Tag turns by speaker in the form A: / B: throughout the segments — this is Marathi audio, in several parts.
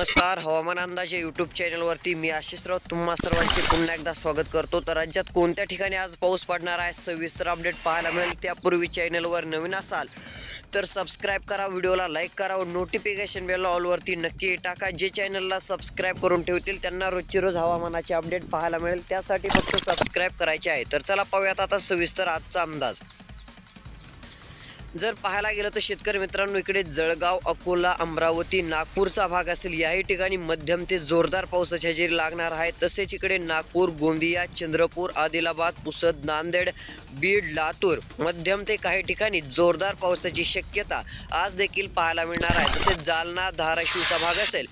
A: नमस्कार हवामान अंदाज या यूट्यूब चॅनलवरती मी आशिष तुम्हा सर्वांचे पुन्हा एकदा स्वागत करतो. तर राज्यात कोणत्या ठिकाणी आज पाऊस पडणार आहे? सविस्तर अपडेट पाहायला मिळेल. त्यापूर्वी चॅनलवर नवीन असाल तर सबस्क्राईब करा व्हिडिओला लाईक करा व नोटिफिकेशन बेल ऑलवरती नक्की टाका. जे चॅनलला सबस्क्राईब करून ठेवतील त्यांना रोजची रोज हवामानाचे अपडेट पाहायला मिळेल. त्यासाठी फक्त सबस्क्राईब करायचे आहे. तर चला पाहूयात आता सविस्तर आजचा अंदाज. जर पाहायला गेलं तर शेतकरी मित्रांनो इकडे जळगाव अकोला अमरावती नागपूरचा भाग असेल. याही ठिकाणी मध्यम ते जोरदार पावसाची हजेरी लागणार आहे तसेच इकडे नागपूर गोंदिया चंद्रपूर आदिलाबाद पुसद नांदेड बीड लातूर मध्यम ते काही ठिकाणी जोरदार पावसाची शक्यता आज देखील पाहायला मिळणार आहे. तसेच जालना धाराशिवचा भाग असेल.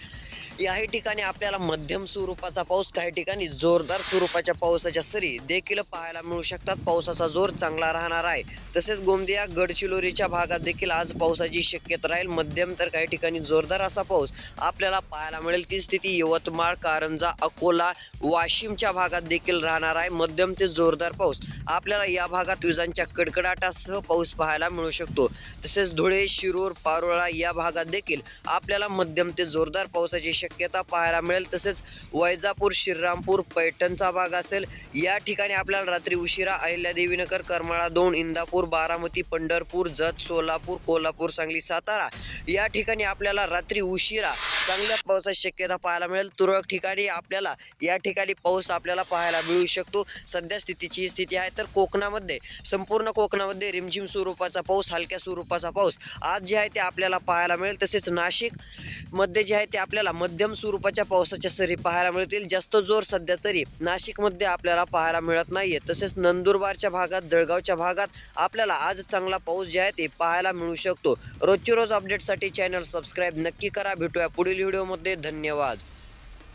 A: याही ठिकाणी आपल्याला मध्यम स्वरूपाचा पाऊस काही ठिकाणी जोरदार स्वरूपाच्या पावसाच्या सरी देखील पाहायला मिळू शकतात. पावसाचा जोर चांगला राहणार आहे. तसेच गोंदिया गडचिरोलीच्या भागात देखील आज पावसाची शक्यता राहील. मध्यम तर काही ठिकाणी जोरदार असा पाऊस आपल्याला पाहायला मिळेल. ती स्थिती यवतमाळ कारंजा अकोला वाशिमच्या भागात देखील राहणार आहे. मध्यम ते जोरदार पाऊस आपल्याला या भागात विजांच्या कडकडाटासह पाऊस पाहायला मिळू शकतो. तसेच धुळे शिरूर पारोळा या भागात देखील आपल्याला मध्यम ते जोरदार पावसाची शक्यता पाहायला मिळेल. तसेच वैजापूर श्रीरामपूर पैठणचा भाग असेल. या ठिकाणी आपल्याला रात्री उशिरा अहिल्यादेवीनगर करमाळा दोन इंदापूर बारामती पंढरपूर जत सोलापूर कोल्हापूर सांगली सातारा या ठिकाणी आपल्याला रात्री उशिरा चांगल्या पावसाची शक्यता पाहायला मिळेल. तुरळक ठिकाणी आपल्याला या ठिकाणी पाऊस आपल्याला पाहायला मिळू शकतो. सध्या स्थितीची ही स्थिती आहे. तर कोकणामध्ये संपूर्ण कोकणामध्ये रिमझिम स्वरूपाचा पाऊस हलक्या स्वरूपाचा पाऊस आज जे आहे ते आपल्याला पाहायला मिळेल. तसेच नाशिकमध्ये जे आहे ते आपल्याला मध्य मध्यम स्वरूपाच्या पावसाच्या सरी पाहायला मिळतील. जास्त जोर सध्या तरी नाशिकमध्ये आपल्याला पाहायला मिळत नाहीये. तसेच नंदुरबारच्या भागात जळगावच्या भागात आपल्याला आज चांगला पाऊस जे आहे ते पाहायला मिळू शकतो. रोजची रोज अपडेटसाठी चॅनल सबस्क्राईब नक्की करा. भेटूया पुढील व्हिडिओमध्ये धन्यवाद.